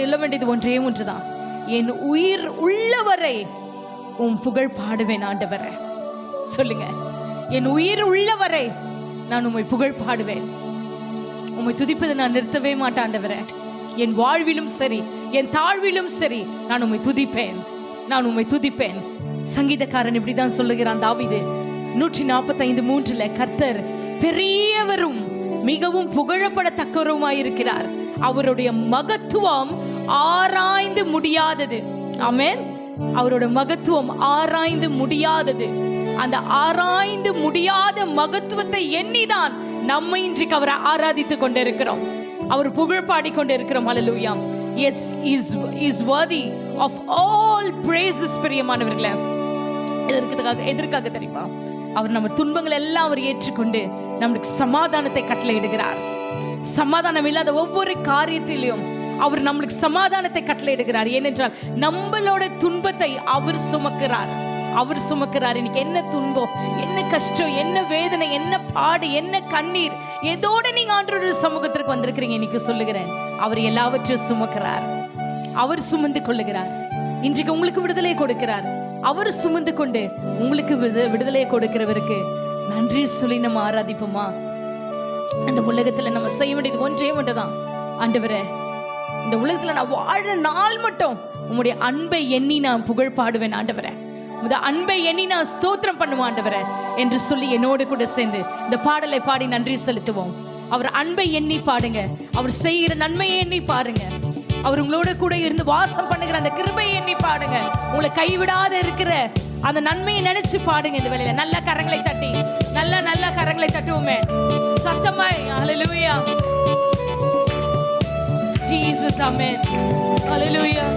சொல்ல வேண்டியது ஒன்றே ஒன்றுதான். என் உயிர் உள்ளவரை உன் புகழ் பாடுவேன் ஆண்டவரை. சொல்லுங்க. என் உயிர் உள்ளவரை நான் உண்மை புகழ் பாடுவேன். உம்மை துதிப்பதை நான் நிறுத்தவே மாட்டேன் என் வாழ்விலும் சரி என் தாழ்விலும் சரி நான் உண்மை துதிப்பேன். நான் உம்மை துதிப்பேன். சங்கீதக்காரன் இப்படிதான் சொல்லுகிறான் தாவிது. நூற்றி நாற்பத்தைந்து மூன்றுல கர்த்தர் பெரியவரும் மிகவும் புகழப்படத்தக்கவருமாயிருக்கிறார். அவருடைய மகத்துவம் ஆராய்ந்து முடியாதது. ஆமென் அவரோட மகத்துவம் ஆராய்ந்து முடியாதது. அந்த ஆராய்ந்து முடியாத மகத்துவத்தை எண்ணிதான் நம்ம இன்றைக்கு அவரை ஆராதித்துக் கொண்டிருக்கிறோம். அவர் புகழ் கொண்டிருக்கிறோம். மலலூயாம் is is is worthy of all praises பிரியமானவர்களே. எதற்காக எதற்காக தெரியுமா? அவர் நம்ம துன்பங்கள் எல்லாம் அவர் ஏற்றுக்கொண்டு நம்மளுக்கு சமாதானத்தை கட்டளையிடுகிறார். சமாதானம் இல்லாத ஒவ்வொரு காரியத்திலையும் அவர் நம்மளுக்கு சமாதானத்தை கட்டளையிடுகிறார். ஏனென்றால் நம்மளோட துன்பத்தை அவர் சுமக்கிறார். அவர் சுமக்கிறார். இன்னைக்கு என்ன துன்பம் என்ன கஷ்டம் என்ன வேதனை என்ன பாடு என்ன கண்ணீர் எதோட நீங்க ஆண்டோட சமூகத்திற்கு வந்திருக்கிறீங்க இன்னைக்கு சொல்லுகிறேன். அவர் எல்லாவற்றையும் சுமக்கிறார். அவர் சுமந்து கொள்ளுகிறார். இன்றைக்கு உங்களுக்கு விடுதலை கொடுக்கிறார். அவர் சுமந்து கொண்டு உங்களுக்கு விடுதலை விடுதலையை கொடுக்கிறவருக்கு நன்றி சொல்லி நம்ம ஆராதிப்போமா? அந்த உலகத்துல நம்ம செய்ய வேண்டியது ஒன்றே மட்டும்தான் ஆண்டவரே இந்த உலகத்துல நான் வாழ நாள் மட்டும் உங்களுடைய அன்பை எண்ணி நான் புகழ் பாடுவேன் ஆண்டவரே. உமது அன்பை எண்ணி நான் ஸ்தோத்திரம் பண்ணுவேன் ஆண்டவரே என்று சொல்லி என்னோடு கூட சேர்ந்து இந்த பாடலை பாடி நன்றி செலுத்துவோம். அவர் அன்பை எண்ணி பாடுங்க. அவர் செய்கிற நன்மையை எண்ணி பாருங்க. அவர் உங்களோட கூட இருந்து வாசம் பண்ணுகிற அந்த கிருபையை எண்ணி பாடுங்க. உங்களை கைவிடாத இருக்கிற அந்த நன்மையை நினைச்சு பாடுங்க இந்த வேலையில நல்ல கரங்களை தட்டி நல்ல நல்ல கரங்களை தட்டுவோமே. சத்தமா Hallelujah. Jesus amen hallelujah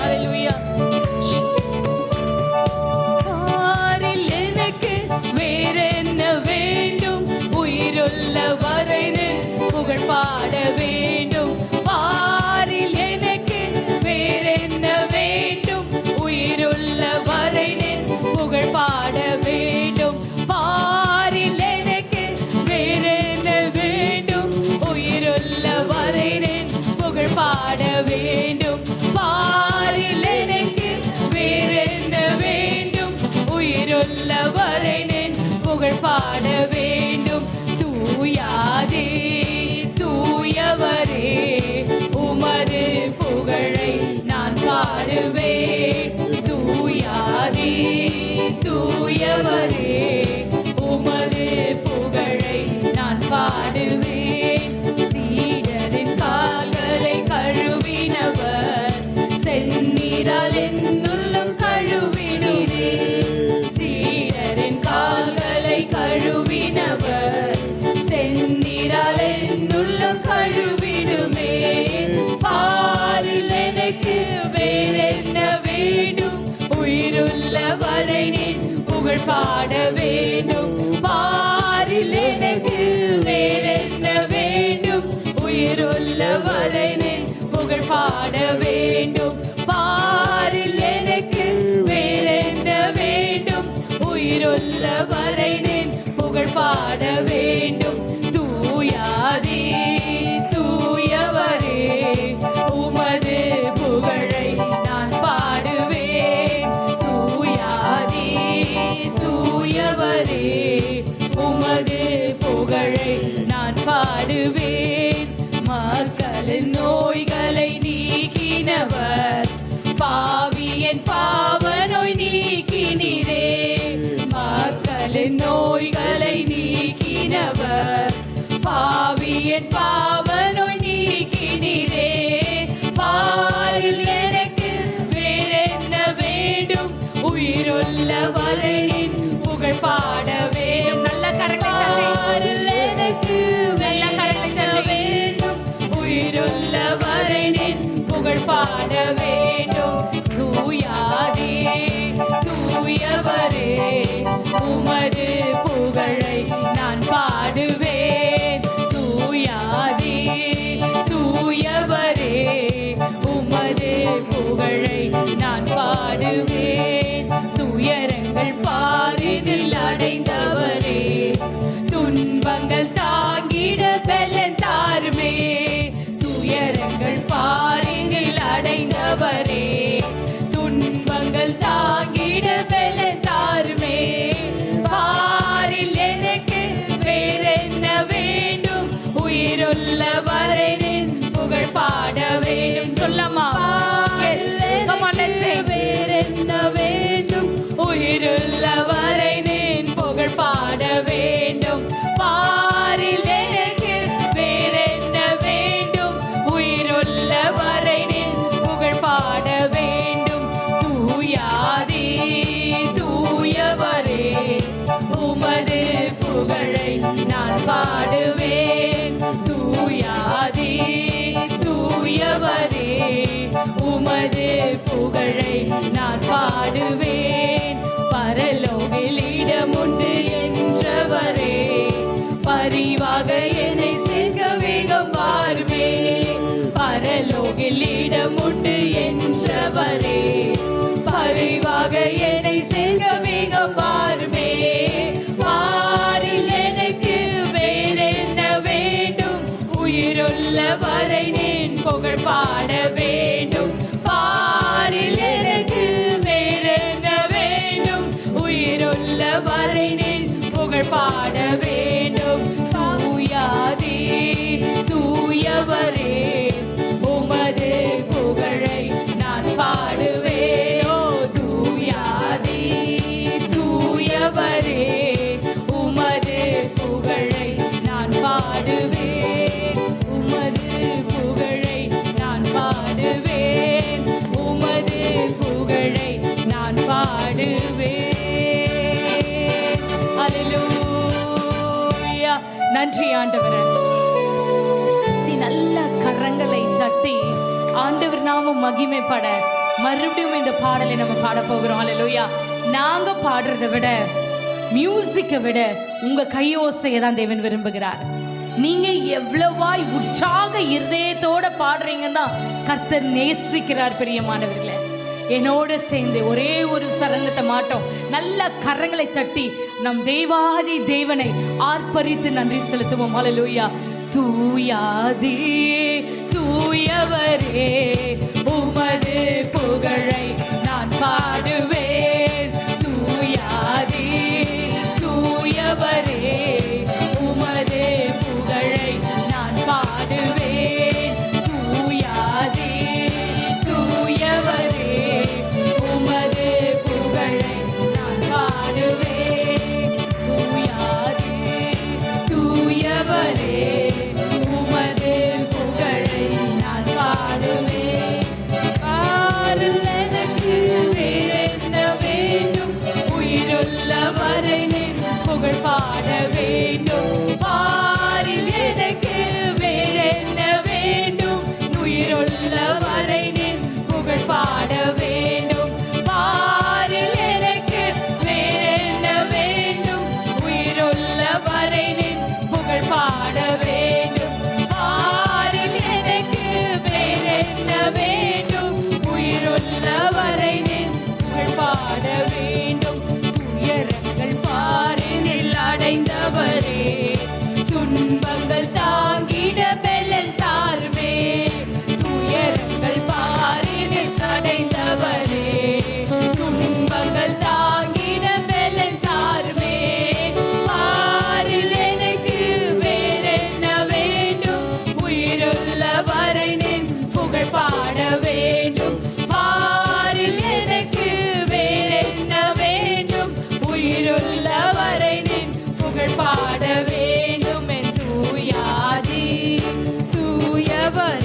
hallelujah பாரில் எனக்கு வேறென்ன வேண்டும் உயிருள்ள வரை புகழ் பாட வேண்டும் புகழ் பாட வேண்டும் பாரில் எனக்கு வேறென்ன வேண்டும்? உயிருள்ள வரை புகழ் பாட வேண்டும் பாரில் எனக்கு வேறென்ன வேண்டும்? உயிருள்ள புகழ் பாட வேண்டும் பாட வேண்டும். தூயார் பாடுவேன். பரலோகில் என்றவரே பரிவாக என்னை சேர்க்க வேகம் பார்வே பரலோகில் இடமுண்டு என்றவரே உயிருள்ள வரை நின் புகழ் பாட வேண்டும். தூயாதி தூயவரே. நன்றி ஆண்டவரே. சி நல்ல கரங்களை தட்டி ஆண்டவர் நாமும் மகிமைப்பட மறுபடியும் இந்த பாடலை நம்ம பாட போகிறோம். அல்லேலூயா நாங்க பாடுறதை விட மியூசிக்கை விட உங்க கையோசையை தான் தேவன் விரும்புகிறார். நீங்க எவ்வளவாய் உற்சாக இருதயத்தோட பாடுறீங்கன்னா கர்த்தர் நேசிக்கிறார் பிரியமானவர்களை. என்னோட சேர்ந்து ஒரே ஒரு சரணத்தை மாட்டோம். நல்ல கரங்களை தட்டி நம் தெய்வாதி தேவனை ஆர்ப்பரித்து நன்றி செலுத்துவோம். அலலூயா தூயாதி தூயவரே உமது புகழை நான் பாடுவேன். தூயவரே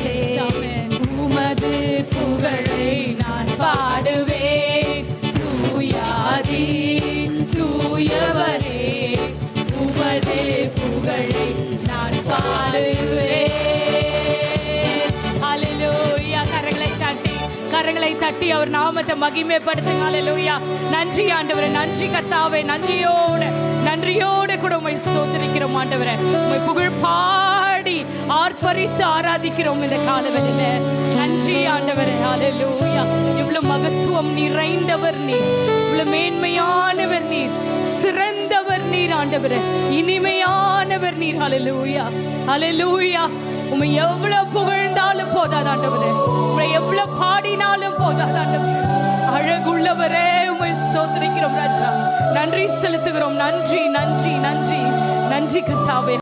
தட்டி அவர் நாமத்தை மகிமைப்படுத்துங்க. ஹalleluya. நன்றி ஆண்டவரே நன்றி கத்தாவே நன்றியோட நன்றியோட கூட உண்மை ஸ்தோத்திரிக்கிறோம் ஆண்டவரே. உண்மை புகழ் பாடி ஆர்ப்பரித்து ஆராதிக்கிறோம் இந்த காலவெளியில நன்றி ஆண்டவரே ஹalleluya. இவ்வளவு மகத்துவம் நிறைந்தவர் நீர். இவ்வளவு மேன்மையானவர் நீர். சிறந்தவர் நீர் ஆண்டவரே. இனிமையானவர் நீர் அலலூயா அலலூயா உண்மை எவ்வளவு புகழ்ந்தாலும் போதாது ஆண்டவரே. உம்மை எவ்வளவு பாடினாலும் போதாது ஆண்டவரே. அழகுள்ளவரே உம்மை ஸ்தோத்திரிக்கிறோம் ராஜா. நன்றி செலுத்துகிறோம். நன்றி நன்றி நன்றி. நன்றி கத்தாவே